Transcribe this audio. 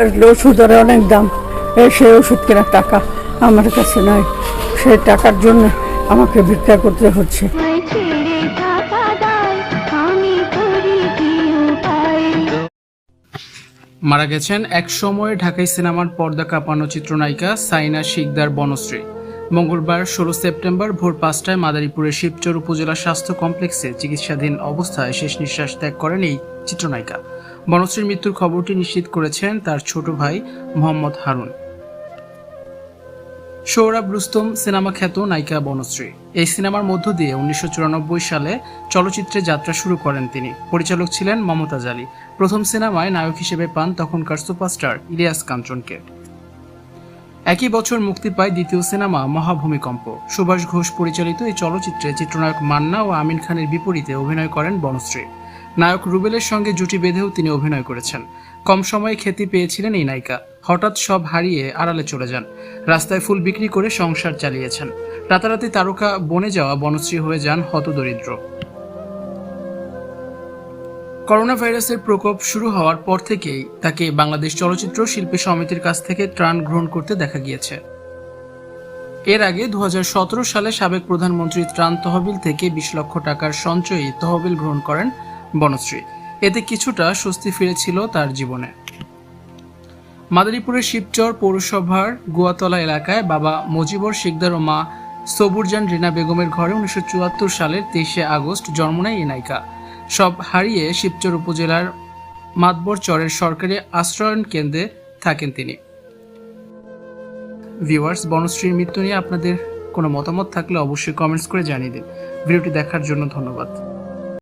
ওষুধের অনেক দাম। সেই ওষুধ কেনার টাকা আমার কাছে নাই। সেই টাকার জন্য আমাকে ভিক্ষা করতে হচ্ছে। মারা গেছেন এক সময়ে ঢাকাই সিনেমার পর্দা কাঁপানো চিত্রনায়িকা সাইনা শিকদার বনশ্রী। মঙ্গলবার ষোলো সেপ্টেম্বর ভোর পাঁচটায় মাদারীপুরের শিবচর উপজেলা স্বাস্থ্য কমপ্লেক্সে চিকিৎসাধীন অবস্থায় শেষ নিঃশ্বাস ত্যাগ করেন এই চিত্রনায়িকা। বনশ্রীর মৃত্যুর খবরটি নিশ্চিত করেছেন তার ছোট ভাই মোহাম্মদ হারুন। সৌরভ রুস্তম সিনেমা খ্যাত নায়িকা বনশ্রী। এই সিনেমার মধ্য দিয়ে উনিশশো চুরানব্বই সালে চলচ্চিত্রে যাত্রা শুরু করেন তিনি। পরিচালক ছিলেন মমতাজ আলী। প্রথম সিনেমায় নায়ক হিসেবে পান তখনকার সুপারস্টার ইলিয়াস কাঞ্চনকে। একই বছর মুক্তি পায় দ্বিতীয় সিনেমা মহাভূমিকম্প। সুভাষ ঘোষ পরিচালিত এই চলচ্চিত্রে চিত্রনায়ক মান্না ও আমিন খানের বিপরীতে অভিনয় করেন বনশ্রী। নায়ক রুবেলের সঙ্গে জুটি বেঁধেও তিনি অভিনয় করেছেন। কম সময়ে খ্যাতি পেয়েছিলেন এই নায়িকা। হঠাৎ সব হারিয়ে আড়ালে চলে যান। রাস্তায় ফুল বিক্রি করে সংসার চালিয়েছেন। রাতারাতি তারকা বনে যাওয়া বনশ্রী হয়ে যান হতদরিদ্র। করোনা ভাইরাসের প্রকোপ শুরু হওয়ার পর থেকেই তাকে বাংলাদেশ চলচ্চিত্র শিল্পী সমিতির কাছ থেকে ত্রাণ গ্রহণ করতে দেখা গিয়েছে। এর আগে দু হাজার সতেরো সালে সাবেক প্রধানমন্ত্রী ত্রাণ তহবিল থেকে বিশ লক্ষ টাকার সঞ্চয়ী তহবিল গ্রহণ করেন বনশ্রী। এতে কিছুটা স্বস্তি ফিরেছিল তার জীবনে। মাদারীপুরের শিবচর পৌরসভার গুয়াতলা এলাকায় বাবা মজিবর শিকদার ও মা সবুরজান রিনা বেগমের ঘরে উনিশশো চুয়াত্তর সালের তেইশে আগস্ট জন্ম নেয় এই নায়িকা। সব হারিয়ে শিবচর উপজেলার মাতবর চরের সরকারি আশ্রয়ন কেন্দ্রে থাকেন তিনি। ভিউয়ার্স, বনশ্রীর মৃত্যু নিয়ে আপনাদের কোনো মতামত থাকলে অবশ্যই কমেন্টস করে জানিয়ে দিন। ভিডিওটি দেখার জন্য ধন্যবাদ।